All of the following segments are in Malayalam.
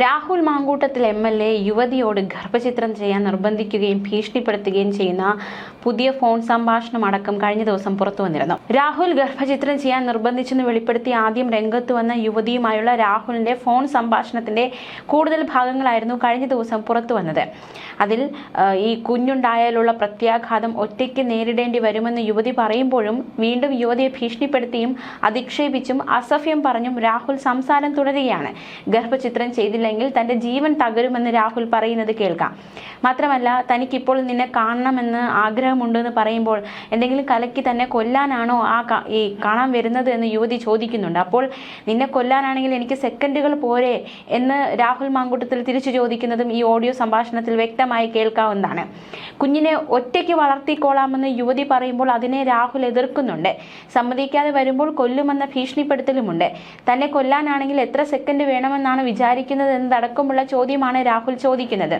Rahul Mankoottathil M L A യുവതിയോട് ഗർഭചിത്രം ചെയ്യാൻ നിർബന്ധിക്കുകയും ഭീഷണിപ്പെടുത്തുകയും ചെയ്യുന്ന പുതിയ ഫോൺ സംഭാഷണം അടക്കം കഴിഞ്ഞ ദിവസം പുറത്തു വന്നിരുന്നു. രാഹുൽ ഗർഭചിത്രം ചെയ്യാൻ നിർബന്ധിച്ചെന്ന് വെളിപ്പെടുത്തി ആദ്യം രംഗത്ത് വന്ന യുവതിയുമായുള്ള രാഹുലിന്റെ ഫോൺ സംഭാഷണത്തിന്റെ കൂടുതൽ ഭാഗങ്ങളായിരുന്നു കഴിഞ്ഞ ദിവസം പുറത്തു വന്നത്. അതിൽ ഈ കുഞ്ഞുണ്ടായാലുള്ള പ്രത്യാഘാതം ഒറ്റയ്ക്ക് നേരിടേണ്ടി വരുമെന്ന് യുവതി പറയുമ്പോഴും വീണ്ടും യുവതിയെ ഭീഷണിപ്പെടുത്തിയും അധിക്ഷേപിച്ചും അസഭ്യം പറഞ്ഞും രാഹുൽ സംസാരം തുടരുകയാണ്. ഗർഭചിത്രം ചെയ്തില്ലെങ്കിൽ തന്റെ ജീവൻ തകരുമെന്ന് രാഹുൽ പറയുന്നത് കേൾക്കാം. മാത്രമല്ല തനിക്കിപ്പോൾ നിന്നെ കാണണമെന്ന് ആഗ്രഹമുണ്ടെന്ന് പറയുമ്പോൾ എന്തെങ്കിലും കലക്കി തന്നെ കൊല്ലാനാണോ ആ ഈ കാണാൻ വരുന്നത് എന്ന് യുവതി ചോദിക്കുന്നുണ്ട്. അപ്പോൾ നിന്നെ കൊല്ലാനാണെങ്കിൽ എനിക്ക് സെക്കൻഡുകൾ പോരെ എന്ന് രാഹുൽ മാങ്കൂട്ടത്തിൽ തിരിച്ചു ചോദിക്കുന്നതും ഈ ഓഡിയോ സംഭാഷണത്തിൽ വ്യക്തമായി കേൾക്കാവുന്നതാണ്. കുഞ്ഞിനെ ഒറ്റയ്ക്ക് വളർത്തിക്കോളാമെന്ന് യുവതി പറയുമ്പോൾ അതിനെ രാഹുൽ എതിർക്കുന്നുണ്ട്. സമ്മതിക്കാതെ വരുമ്പോൾ കൊല്ലുമെന്ന ഭീഷണിപ്പെടുത്തലുമുണ്ട്. തന്നെ കൊല്ലാനാണെങ്കിൽ എത്ര സെക്കൻഡ് വേണമെന്നാണ് വിചാരിക്കുന്നത് എന്നതടക്കമുള്ള ചോദ്യമാണ് രാഹുൽ ചോദിക്കുന്നത്.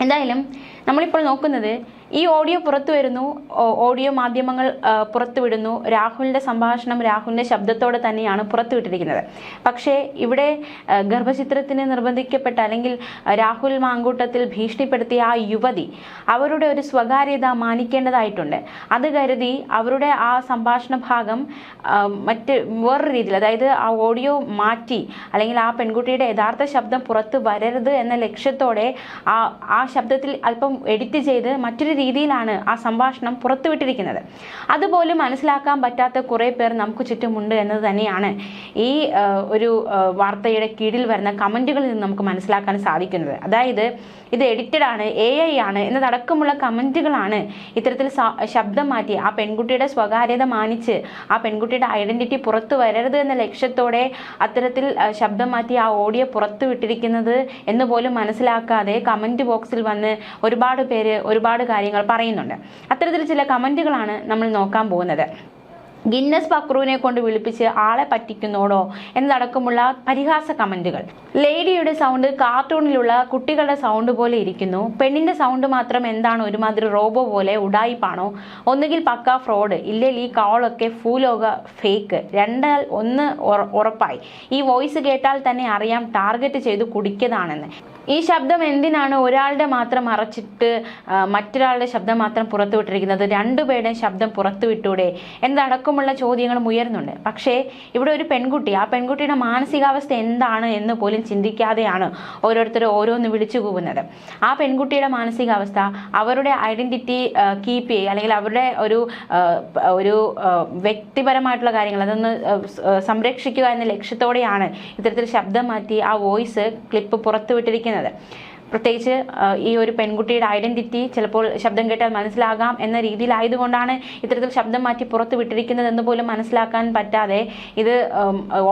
എന്തായാലും നമ്മളിപ്പോൾ നോക്കുന്നത് ഈ ഓഡിയോ പുറത്തു വരുന്നു. ഓഡിയോ മാധ്യമങ്ങൾ പുറത്തുവിടുന്നു രാഹുലിന്റെ സംഭാഷണം രാഹുലിന്റെ ശബ്ദത്തോടെ തന്നെയാണ് പുറത്തുവിട്ടിരിക്കുന്നത് പക്ഷേ ഇവിടെ ഗർഭചിത്രത്തിന് നിർബന്ധിക്കപ്പെട്ട അല്ലെങ്കിൽ രാഹുൽ മാങ്കൂട്ടത്തിൽ ഭീഷണിപ്പെടുത്തിയ ആ യുവതി അവരുടെ ഒരു സ്വകാര്യത മാനിക്കേണ്ടതായിട്ടുണ്ട്. അത് കരുതി അവരുടെ ആ സംഭാഷണ ഭാഗം മറ്റ് വേറൊരു രീതിയിൽ അതായത് ആ ഓഡിയോ മാറ്റി അല്ലെങ്കിൽ ആ പെൺകുട്ടിയുടെ യഥാർത്ഥ ശബ്ദം പുറത്ത് വരരുത് എന്ന ലക്ഷ്യത്തോടെ ആ ആ ശബ്ദത്തിൽ അല്പം എഡിറ്റ് ചെയ്ത് മറ്റൊരു രീതിയിലാണ് ആ സംഭാഷണം പുറത്തുവിട്ടിരിക്കുന്നത്. അതുപോലും മനസ്സിലാക്കാൻ പറ്റാത്ത കുറേ പേർ നമുക്ക് ചുറ്റുമുണ്ട് എന്നത് തന്നെയാണ് ഈ ഒരു വാർത്തയുടെ കീഴിൽ വരുന്ന കമന്റുകളിൽ നിന്ന് നമുക്ക് മനസ്സിലാക്കാൻ സാധിക്കുന്നത്. അതായത് ഇത് എഡിറ്റഡ് ആണ് എ ഐ ആണ് എന്നതടക്കമുള്ള കമന്റുകളാണ് ഇത്തരത്തിൽ ശബ്ദം മാറ്റി ആ പെൺകുട്ടിയുടെ സ്വകാര്യത മാനിച്ച് ആ പെൺകുട്ടിയുടെ ഐഡന്റിറ്റി പുറത്തു വരരുത് എന്ന ലക്ഷ്യത്തോടെ അത്തരത്തിൽ ശബ്ദം മാറ്റി ആ ഓഡിയോ പുറത്തു വിട്ടിരിക്കുന്നത് എന്ന് പോലും മനസ്സിലാക്കാതെ കമന്റ് ബോക്സിൽ വന്ന് ഒരുപാട് പേര് ഒരുപാട് കാര്യങ്ങൾ പറയുന്നുണ്ട്. അത്തരത്തിൽ ചില കമന്റുകളാണ് നമ്മൾ നോക്കാൻ പോകുന്നത്. ഗിന്നസ് പക്രുവിനെ കൊണ്ട് വിളിപ്പിച്ച് ആളെ പറ്റിക്കുന്നോടോ എന്നതടക്കമുള്ള പരിഹാസ കമന്റുകൾ. ലേഡിയുടെ സൗണ്ട് കാർട്ടൂണിലുള്ള കുട്ടികളുടെ സൗണ്ട് പോലെ ഇരിക്കുന്നു. പെണ്ണിന്റെ സൗണ്ട് മാത്രം എന്താണ് ഒരുമാതിരി റോബോ പോലെ ഉടായിപ്പാണോ? ഒന്നുകിൽ പക്ക ഫ്രോഡ് ഇല്ലെങ്കിൽ ഈ കോളൊക്കെ ഫൂലോക ഫേക്ക്. രണ്ടാൽ ഒന്ന് ഉറപ്പായി. ഈ വോയിസ് കേട്ടാൽ തന്നെ അറിയാം ടാർഗറ്റ് ചെയ്ത് കുടിക്കതാണെന്ന്. ഈ ശബ്ദം എന്തിനാണ് ഒരാളുടെ മാത്രം അറച്ചിട്ട് മറ്റൊരാളുടെ ശബ്ദം മാത്രം പുറത്തുവിട്ടിരിക്കുന്നത് രണ്ടുപേരുടെയും ശബ്ദം പുറത്തുവിട്ടൂടെ എന്നതടക്കമുള്ള ചോദ്യങ്ങളും ഉയർന്നുണ്ട് പക്ഷേ ഇവിടെ ഒരു പെൺകുട്ടി ആ പെൺകുട്ടിയുടെ മാനസികാവസ്ഥ എന്താണ് എന്ന് പോലും ചിന്തിക്കാതെയാണ് ഓരോരുത്തർ ഓരോന്ന് വിളിച്ചു കൂവുന്നത്. ആ പെൺകുട്ടിയുടെ മാനസികാവസ്ഥ അവരുടെ ഐഡന്റിറ്റി കീപ്പ് ചെയ്യുക അല്ലെങ്കിൽ അവരുടെ ഒരു ഒരു വ്യക്തിപരമായിട്ടുള്ള കാര്യങ്ങൾ അതൊന്ന് സംരക്ഷിക്കുക എന്ന ലക്ഷ്യത്തോടെയാണ് ഇത്തരത്തിൽ ശബ്ദം മാറ്റി ആ വോയിസ് ക്ലിപ്പ് പുറത്തുവിട്ടിരിക്കുന്നത് പ്രത്യേകിച്ച് ഈ ഒരു പെൺകുട്ടിയുടെ ഐഡന്റിറ്റി ചിലപ്പോൾ ശബ്ദം കേട്ടാൽ മനസ്സിലാകാം എന്ന രീതിയിലായതുകൊണ്ടാണ് ഇത്തരത്തിൽ ശബ്ദം മാറ്റി പുറത്ത് വിട്ടിരിക്കുന്നതെന്ന് പോലും മനസ്സിലാക്കാൻ പറ്റാതെ ഇത്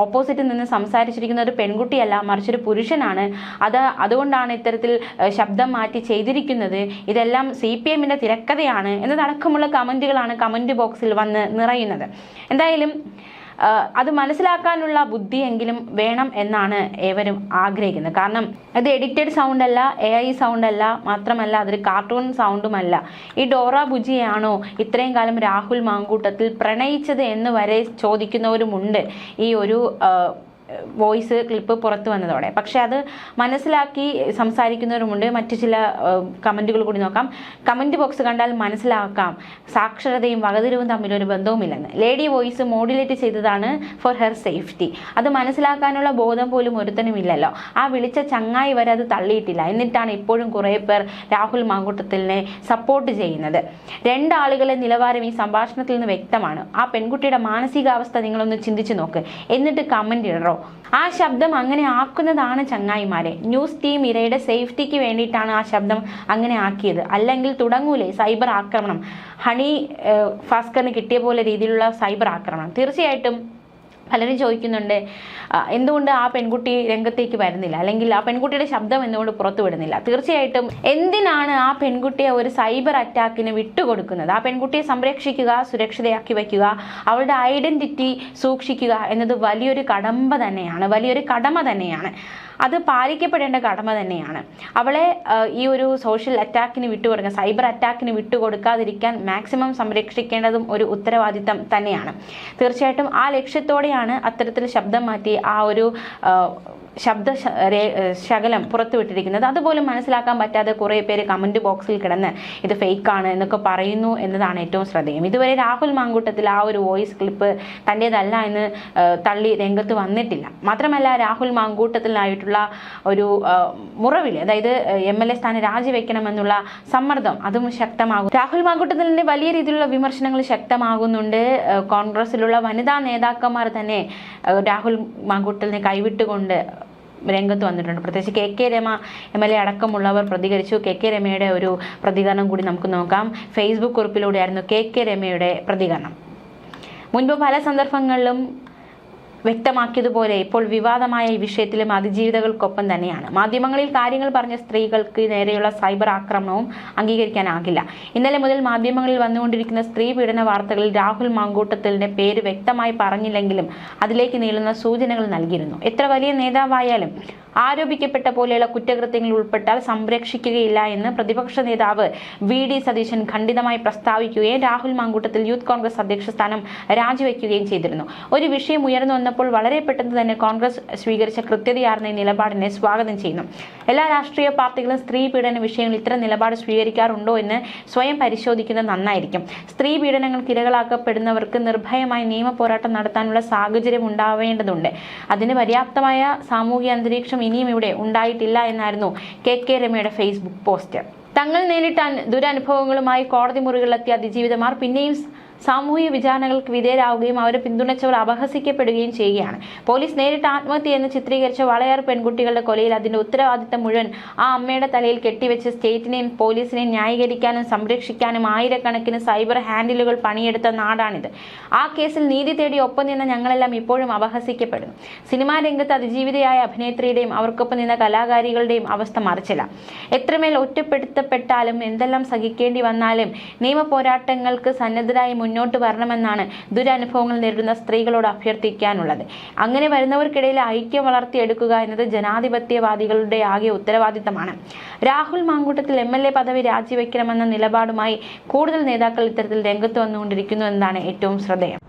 ഓപ്പോസിറ്റിൽ നിന്ന് സംസാരിച്ചിരിക്കുന്ന ഒരു പെൺകുട്ടിയല്ല മറിച്ചൊരു പുരുഷനാണ്. അത് അതുകൊണ്ടാണ് ഇത്തരത്തിൽ ശബ്ദം മാറ്റി ചെയ്തിരിക്കുന്നത്. ഇതെല്ലാം സി പി എമ്മിന്റെ തിരക്കഥയാണ് എന്നതടക്കമുള്ള കമന്റുകളാണ് കമന്റ് ബോക്സിൽ വന്ന് നിറയുന്നത്. എന്തായാലും അത് മനസ്സിലാക്കാനുള്ള ബുദ്ധിയെങ്കിലും വേണം എന്നാണ് ഏവരും ആഗ്രഹിക്കുന്നത്. കാരണം അത് എഡിറ്റഡ് സൗണ്ട് അല്ല എ ഐ സൗണ്ട് അല്ല മാത്രമല്ല അതൊരു കാർട്ടൂൺ സൗണ്ടുമല്ല ഈ ഡോറ ബുജിയാണോ ഇത്രയും കാലം രാഹുൽ മാങ്കൂട്ടത്തിൽ പ്രണയിച്ചത് എന്ന് വരെ ചോദിക്കുന്നവരുമുണ്ട്. ഈ ഒരു വോയിസ് ക്ലിപ്പ് പുറത്തു വന്നതോടെ. പക്ഷെ അത് മനസ്സിലാക്കി സംസാരിക്കുന്നവരുമുണ്ട്. മറ്റു ചില കമന്റുകൾ കൂടി നോക്കാം. കമന്റ് ബോക്സ് കണ്ടാൽ മനസ്സിലാക്കാം. സാക്ഷരതയും വകതിരിവും തമ്മിൽ ഒരു ബന്ധവുമില്ലെന്ന്. ലേഡി വോയിസ് മോഡുലേറ്റ് ചെയ്തതാണ് ഫോർ ഹെർ സേഫ്റ്റി. അത് മനസ്സിലാക്കാനുള്ള ബോധം പോലും ഒരുത്തനുമില്ലല്ലോ. ആ വിളിച്ച ചങ്ങായി വരെ അത് തള്ളിയിട്ടില്ല. എന്നിട്ടാണ് ഇപ്പോഴും കുറേ പേർ രാഹുൽ മാങ്കൂട്ടത്തിലിനെ സപ്പോർട്ട് ചെയ്യുന്നത്. രണ്ടാളുകളെ നിലവാരം ഈ സംഭാഷണത്തിൽ നിന്ന് വ്യക്തമാണ്. ആ പെൺകുട്ടിയുടെ മാനസികാവസ്ഥ നിങ്ങളൊന്ന് ചിന്തിച്ചു നോക്ക്. എന്നിട്ട് കമന്റ് ഇടറോ. ആ ശബ്ദം അങ്ങനെ ആക്കുന്നതാണ് ചങ്ങായിമാരെ. ന്യൂസ് ടീം ഇരയുടെ സേഫ്റ്റിക്ക് വേണ്ടിയിട്ടാണ് ആ ശബ്ദം അങ്ങനെ ആക്കിയത്. അല്ലെങ്കിൽ തുടങ്ങൂലേ സൈബർ ആക്രമണം. ഹണി ഭാസ്കറിന് കിട്ടിയ പോലെ രീതിയിലുള്ള സൈബർ ആക്രമണം. തീർച്ചയായിട്ടും പലരും ചോദിക്കുന്നുണ്ട് എന്തുകൊണ്ട് ആ പെൺകുട്ടി രംഗത്തേക്ക് വരുന്നില്ല? അല്ലെങ്കിൽ ആ പെൺകുട്ടിയുടെ ശബ്ദം എന്തുകൊണ്ട് പുറത്തു വിടുന്നില്ല? തീർച്ചയായിട്ടും എന്തിനാണ് ആ പെൺകുട്ടിയെ ഒരു സൈബർ അറ്റാക്കിന് വിട്ടുകൊടുക്കുന്നത്? ആ പെൺകുട്ടിയെ സംരക്ഷിക്കുക സുരക്ഷിതയാക്കി വയ്ക്കുക അവളുടെ ഐഡന്റിറ്റി സൂക്ഷിക്കുക എന്നത് വലിയൊരു കടമ്പ തന്നെയാണ് വലിയൊരു കടമ തന്നെയാണ്. അത് പാലിക്കപ്പെടേണ്ട കടമ തന്നെയാണ്. അവളെ ഈ ഒരു സോഷ്യൽ അറ്റാക്കിന് വിട്ടുകൊടുക്കുക സൈബർ അറ്റാക്കിന് വിട്ടുകൊടുക്കാതിരിക്കാൻ മാക്സിമം സംരക്ഷിക്കേണ്ടതും ഒരു ഉത്തരവാദിത്തം തന്നെയാണ്. തീർച്ചയായിട്ടും ആ ലക്ഷ്യത്തോടെയാണ് അത്തരത്തിൽ ശബ്ദം മാറ്റി ആ ഒരു ശബ്ദ ശകലം പുറത്തുവിട്ടിരിക്കുന്നത്. അതുപോലും മനസ്സിലാക്കാൻ പറ്റാതെ കുറേ പേര് കമന്റ് ബോക്സിൽ കിടന്ന് ഇത് ഫേക്കാണ് എന്നൊക്കെ പറയുന്നു എന്നതാണ് ഏറ്റവും ശ്രദ്ധേയം. ഇതുവരെ രാഹുൽ മാങ്കൂട്ടത്തിൽ ആ ഒരു വോയിസ് ക്ലിപ്പ് തന്റേതല്ല എന്ന് തള്ളി രംഗത്ത് വന്നിട്ടില്ല. മാത്രമല്ല രാഹുൽ മാങ്കൂട്ടത്തിലായിട്ടുള്ള ഒരു മുറവിൽ അതായത് എം എൽ എ സ്ഥാനം രാജിവെക്കണമെന്നുള്ള സമ്മർദ്ദം അതും ശക്തമാകും. രാഹുൽ മാങ്കൂട്ടത്തിലിന്റെ വലിയ രീതിയിലുള്ള വിമർശനങ്ങൾ ശക്തമാകുന്നുണ്ട്. കോൺഗ്രസിലുള്ള വനിതാ നേതാക്കന്മാർ തന്നെ രാഹുൽ മാങ്കൂട്ടലിനെ കൈവിട്ടുകൊണ്ട് രംഗത്ത് വന്നിട്ടുണ്ട്. പ്രത്യേകിച്ച് K K Rema M L A അടക്കമുള്ളവർ പ്രതികരിച്ചു. കെ കെ രമയുടെ ഒരു പ്രതികരണം കൂടി നമുക്ക് നോക്കാം. ഫേസ്ബുക്ക് കുറിപ്പിലൂടെയായിരുന്നു കെ കെ രമയുടെ പ്രതികരണം. മുൻപ് പല സന്ദർഭങ്ങളിലും വ്യക്തമാക്കിയതുപോലെ ഇപ്പോൾ വിവാദമായ ഈ വിഷയത്തിലും അതിജീവിതകൾക്കൊപ്പം തന്നെയാണ്. മാധ്യമങ്ങളിൽ കാര്യങ്ങൾ പറഞ്ഞ സ്ത്രീകൾക്ക് നേരെയുള്ള സൈബർ ആക്രമണവും അംഗീകരിക്കാനാകില്ല. ഇന്നലെ മുതൽ മാധ്യമങ്ങളിൽ വന്നുകൊണ്ടിരിക്കുന്ന സ്ത്രീ പീഡന വാർത്തകളിൽ രാഹുൽ മാങ്കൂട്ടത്തലിന്റെ പേര് വ്യക്തമായി പറഞ്ഞില്ലെങ്കിലും അതിലേക്ക് നീളുന്ന സൂചനകൾ നൽകിയിരുന്നു. എത്ര വലിയ നേതാവായാലും ആരോപിക്കപ്പെട്ട പോലെയുള്ള കുറ്റകൃത്യങ്ങൾ ഉൾപ്പെട്ടാൽ സംരക്ഷിക്കുകയില്ല എന്ന് പ്രതിപക്ഷ നേതാവ് വി. ഡി. സതീശൻ ഖണ്ഡിതമായി പ്രസ്താവിക്കുകയും രാഹുൽ മാങ്കൂട്ടത്തിൽ യൂത്ത് കോൺഗ്രസ് അധ്യക്ഷ സ്ഥാനം രാജിവെക്കുകയും ചെയ്തിരുന്നു. ഒരു വിഷയം ഉയർന്നു വന്നപ്പോൾ വളരെ പെട്ടെന്ന് തന്നെ കോൺഗ്രസ് സ്വീകരിച്ച കൃത്യതയാർന്ന നിലപാടിനെ സ്വാഗതം ചെയ്യുന്നു. എല്ലാ രാഷ്ട്രീയ പാർട്ടികളും സ്ത്രീ പീഡന വിഷയങ്ങളിൽ ഇത്തരം നിലപാട് സ്വീകരിക്കാറുണ്ടോ എന്ന് സ്വയം പരിശോധിക്കുന്നത് നന്നായിരിക്കും. സ്ത്രീ പീഡനങ്ങൾക്ക് ഇരകളാക്കപ്പെടുന്നവർക്ക് നിർഭയമായി നിയമ പോരാട്ടം നടത്താനുള്ള സാഹചര്യം ഉണ്ടാവേണ്ടതുണ്ട്. അതിന് പര്യാപ്തമായ സാമൂഹിക അന്തരീക്ഷം ഇനിയും ഇവിടെ ഉണ്ടായിട്ടില്ല എന്നായിരുന്നു കെ കെ രമയുടെ ഫേസ്ബുക്ക് പോസ്റ്റ്. തങ്ങൾ നേരിട്ട ദുരനുഭവങ്ങളുമായി കോടതി മുറികളിലെത്തിയ അതിജീവിതമാർ പിന്നെയും സാമൂഹിക വിചാരണകൾക്ക് വിധേയരാകുകയും അവരെ പിന്തുണച്ചവർ അപഹസിക്കപ്പെടുകയും ചെയ്യുകയാണ്. പോലീസ് നേരിട്ട് ആത്മഹത്യ എന്ന് ചിത്രീകരിച്ച വളയാറ് പെൺകുട്ടികളുടെ കൊലയിൽ അതിന്റെ ഉത്തരവാദിത്തം മുഴുവൻ ആ അമ്മയുടെ തലയിൽ കെട്ടിവെച്ച് സ്റ്റേറ്റിനെയും പോലീസിനെയും ന്യായീകരിക്കാനും സംരക്ഷിക്കാനും ആയിരക്കണക്കിന് സൈബർ ഹാൻഡിലുകൾ പണിയെടുത്ത നാടാണിത്. ആ കേസിൽ നീതി തേടി ഒപ്പം നിന്ന ഞങ്ങളെല്ലാം ഇപ്പോഴും അപഹസിക്കപ്പെടുന്നു. സിനിമാ രംഗത്ത് അതിജീവിതയായ അഭിനേത്രിയുടെയും അവർക്കൊപ്പം നിന്ന കലാകാരികളുടെയും അവസ്ഥ മറിച്ചില്ല. എത്രമേൽ ഒറ്റപ്പെടുത്തപ്പെട്ടാലും എന്തെല്ലാം സഹിക്കേണ്ടി വന്നാലും നിയമ പോരാട്ടങ്ങൾക്ക് സന്നദ്ധരായി മുന്നോട്ട് വരണമെന്നാണ് ദുരനുഭവങ്ങൾ നേരിടുന്ന സ്ത്രീകളോട് അഭ്യർത്ഥിക്കാനുള്ളത്. അങ്ങനെ വരുന്നവർക്കിടയിൽ ഐക്യം വളർത്തിയെടുക്കുക എന്നത് ജനാധിപത്യവാദികളുടെ ആകെ ഉത്തരവാദിത്തമാണ്. Rahul Mankoottathil M L A പദവി രാജിവെക്കണമെന്ന നിലപാടുമായി കൂടുതൽ നേതാക്കൾ ഇത്തരത്തിൽ രംഗത്ത് വന്നുകൊണ്ടിരിക്കുന്നു എന്നതാണ് ഏറ്റവും ശ്രദ്ധേയം.